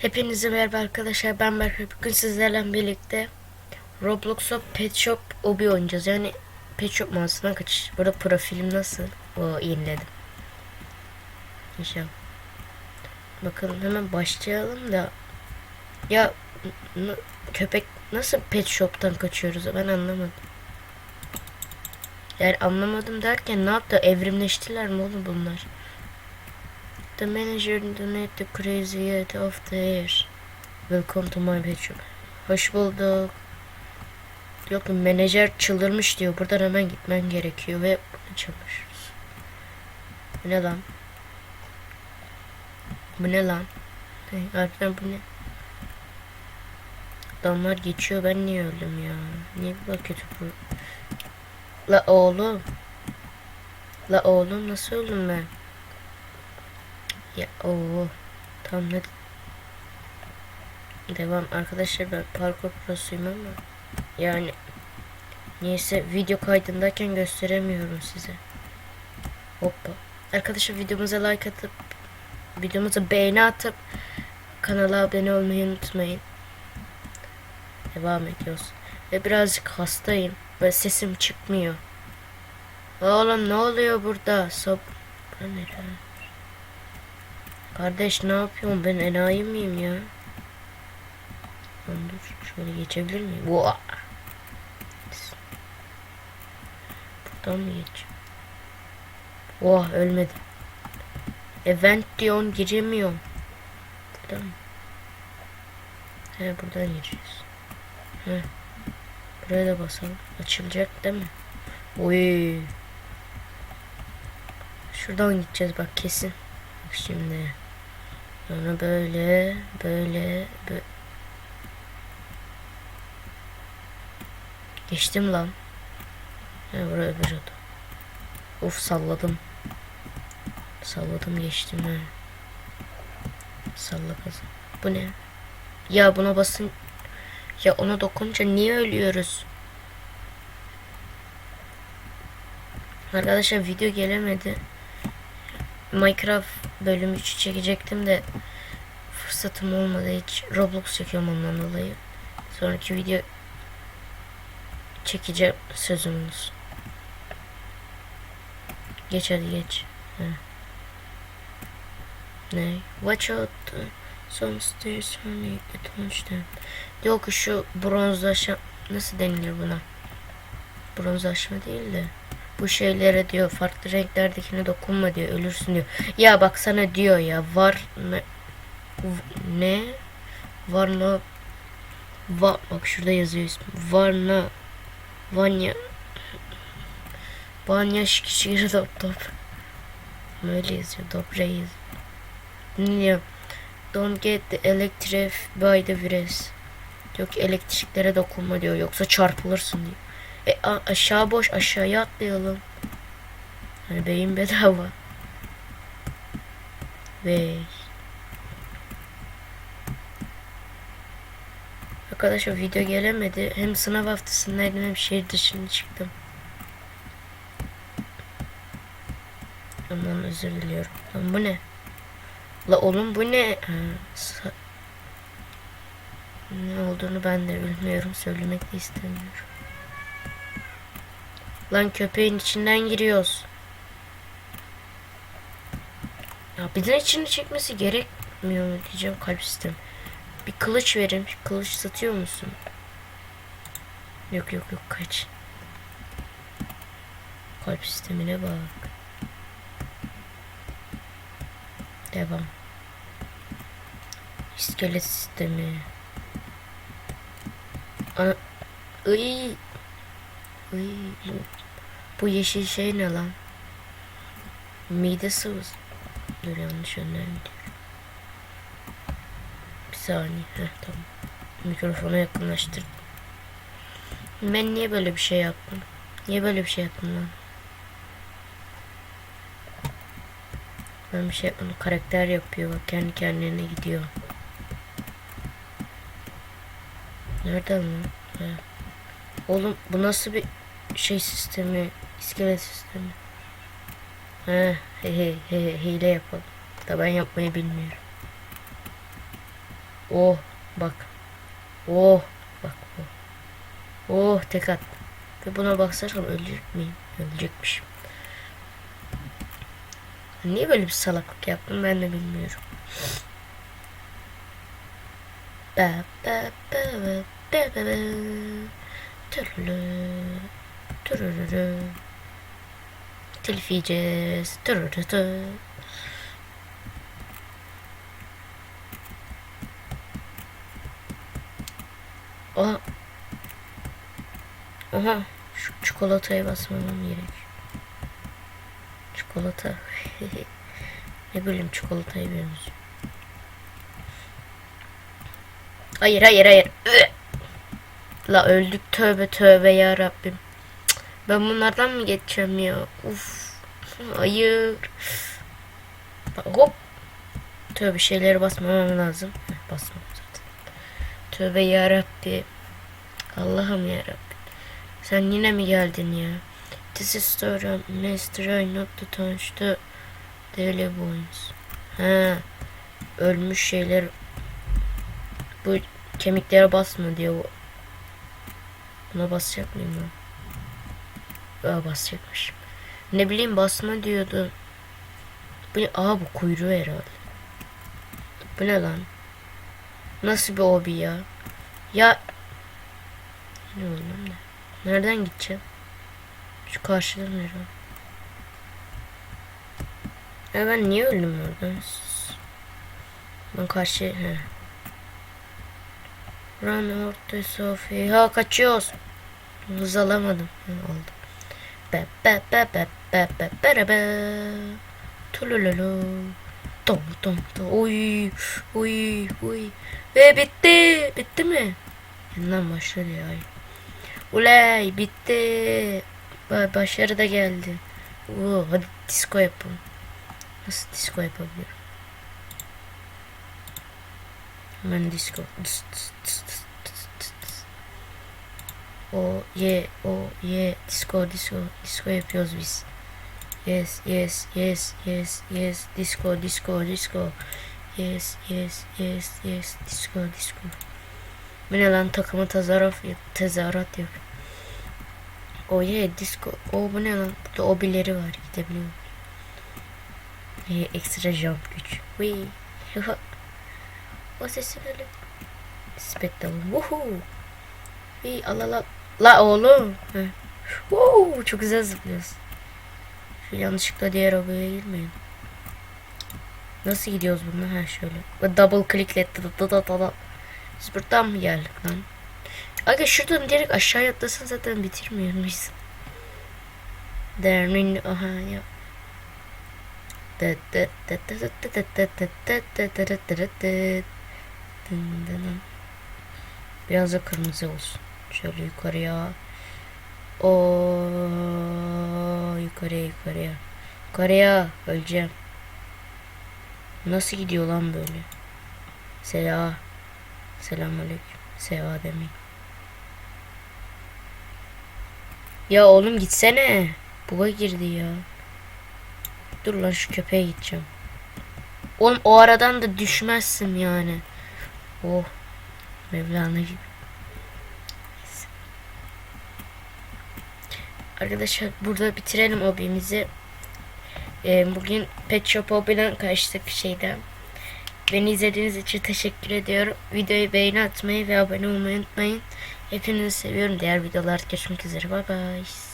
Hepinize merhaba arkadaşlar ben Berkay bugün sizlerle birlikte Roblox'a Pet Shop Obi oynayacağız. Yani Pet Shop mağazasından kaçış. Burada profilim nasıl? O yeniledim. İnşallah. Bakalım hemen başlayalım da. Ya köpek nasıl Pet Shop'tan kaçıyoruz? Ben anlamadım. Yani anlamadım derken ne yaptı? Evrimleştiler mi oğlum bunlar The manager donate the crazy yet of the year. Welcome to my shop. Hoş bulduk. Yok menajer çıldırmış diyor. Buradan hemen gitmen gerekiyor ve çalışırız. Bu ne lan? Bu ne lan? Harbiden bu ne? Adamlar geçiyor ben niye öldüm ya? Niye bu kötü bu? La oğlum. La oğlum nasıl öldüm ben? Ya o tam ne devam arkadaşlar ben parkur prosuyum ama yani neyse video kaydındayken gösteremiyorum size. Hoppa. Arkadaşlar videomuza like atıp videomuza beğeni atıp kanala abone olmayı unutmayın. Devam ediyoruz. Ve birazcık hastayım ve sesim çıkmıyor. Oğlum ne oluyor burada? Sob... Bu ne lan? Kardeş ne yapıyorsun? Ben enayi miyim ya? Lan dur şöyle geçebilir miyim? Vaa! Buradan mı geç? Vah ölmedim. Event diyorsun giremiyorum. Buradan mı? He buradan gireceğiz. He. Buraya da basalım. Açılacak değil mi? Oy. Şuradan gideceğiz bak kesin. Bak şimdi. Sonra böyle, böyle, böyle. Geçtim lan. Ha buraya öbür oda. Uf salladım. Salladım geçtim ha. Salla kızım. Bu ne? Ya buna basın. Ya ona dokununca niye ölüyoruz? Arkadaşlar video gelemedi. Minecraft bölüm 3'ü çekecektim de fırsatım olmadı hiç. Roblox çekiyorum ondan dolayı. Sonraki video çekeceğim sözümüz. Geç hadi geç. Ha. Ne? Watch out. Some stairs for me. Touch them. Yok şu bronzlaşma nasıl denilir buna? Bronzlaşma değil de bu şeylere diyor farklı renklerdekine dokunma diyor ölürsün diyor. Ya bak sana diyor ya var ne ne var ne va bak şurada yazıyor ismi. Varna Vanya Vanya şikişir top top. Böyle yazıyor. Dobre yazıyor. Don't get the electric by the virus. Yok elektriklere dokunma diyor. Yoksa çarpılırsın diyor. E aşağı boş aşağıya atlayalım. Hani beyin bedava. Ve Arkadaşlar video gelemedi. Hem sınav haftasındaydım hem şehir dışına çıktım. Aman özür diliyorum. Lan bu ne? La oğlum bu ne? Ne olduğunu ben de bilmiyorum. Söylemek de istemiyorum. Lan köpeğin içinden giriyoruz. Ya bizden içini çekmesi gerekmiyor mu diyeceğim kalp sistemi. Bir kılıç verin. Kılıç satıyor musun? Yok yok yok kaç. Kalp sistemine bak. Devam. İskelet sistemi. Ana... Iy. Iy. Bu yeşil şey ne lan? Mide sıvısı. Dur yanlış gidiyor. Bir saniye. Heh, tamam. Mikrofona yakınlaştır. Ben niye böyle bir şey yaptım? Niye böyle bir şey yaptım lan? Ben bir şey yapmadım. Karakter yapıyor bak kendi kendine gidiyor. Nereden lan? Ha. Oğlum bu nasıl bir şey sistemi? İskelet sistemi. He, he, he, he, hile yapalım. Da ben yapmayı bilmiyorum. Oh bak. Oh bak. Oh, oh tek at. Ve buna baksarsam ölecek miyim? Ölecekmişim. Niye böyle bir salaklık yaptım ben de bilmiyorum. Ba ba ba ba ba ba ba. Tırırı. Telif yiyeceğiz. Tırırı. Oha. Oha. Şu çikolataya basmamam gerek. Çikolata. ne bileyim çikolatayı benziyor. Hayır hayır hayır. La öldük tövbe tövbe ya Rabbim. Ben bunlardan mı geçeceğim ya? Uf. Hayır. Hop. Tövbe şeyleri basmamam lazım. Basmam zaten. Tövbe ya Rabbi. Allah'ım ya Rabbi. Sen yine mi geldin ya? This is story mystery not to touch the daily bones. Ha. Ölmüş şeyler bu kemiklere basma diyor. bu. Buna basacak mıyım ben? Aa basacakmış. Ne bileyim basma diyordu. Bu? Aa bu kuyruğu herhalde. Bu ne lan? Nasıl bir hobi ya? Ya ne oğlum ne? Nereden gideceğim? Şu karşıdan herhalde. Ya ben niye öldüm oradan? Ben karşı... He. Run orta Sophie. Ha kaçıyoruz. Hız alamadım. Ha, oldu. Be be be be be be be be. Tulululu. Tom tom tom. Oy. Oy. Oy. Ve bitti. Bitti mi? Yeniden başladı ya. Uley bitti. Ba- Başarı da geldi. Oo, hadi disco yapalım. Nasıl disco yapabilirim? Hemen disco. Tıs, tıs, tıs, tıs. O ye o ye disco disco disco yapıyoruz biz. Yes yes yes yes yes disco disco disco. Yes yes yes yes disco disco. Bu ne lan takımı tezahürat tezahürat yap. O ye disco. O bu ne lan? Burada obileri var gidebiliyorum. Ee, ekstra jump güç. Wee. O sesi böyle. Spektalı. Woohoo. İyi al al al. La oğlum. Heh. Çok güzel zıplıyorsun. Şu yanlışlıkla diğer arabaya girmeyin. Nasıl gidiyoruz bununla? Ha şöyle. Ve double clickle da da da da. Biz buradan mı geldik lan? Aga şuradan direkt aşağı atlasan zaten bitirmiyor muyuz? Dermin aha ya. Biraz da kırmızı olsun. Şöyle yukarıya. O yukarıya yukarıya. Yukarıya öleceğim. Nasıl gidiyor lan böyle? Selam. Selamünaleyküm. Seva demeyin. Ya oğlum gitsene. Buga girdi ya. Dur lan şu köpeğe gideceğim. Oğlum o aradan da düşmezsin yani. Oh. Mevlana gibi. Arkadaşlar burada bitirelim hobimizi. Ee, bugün Pet Shop Hobby'den kaçtık şeyden. Beni izlediğiniz için teşekkür ediyorum. Videoyu beğeni atmayı ve abone olmayı unutmayın. Hepinizi seviyorum. Diğer videolarda görüşmek üzere. Bay bay.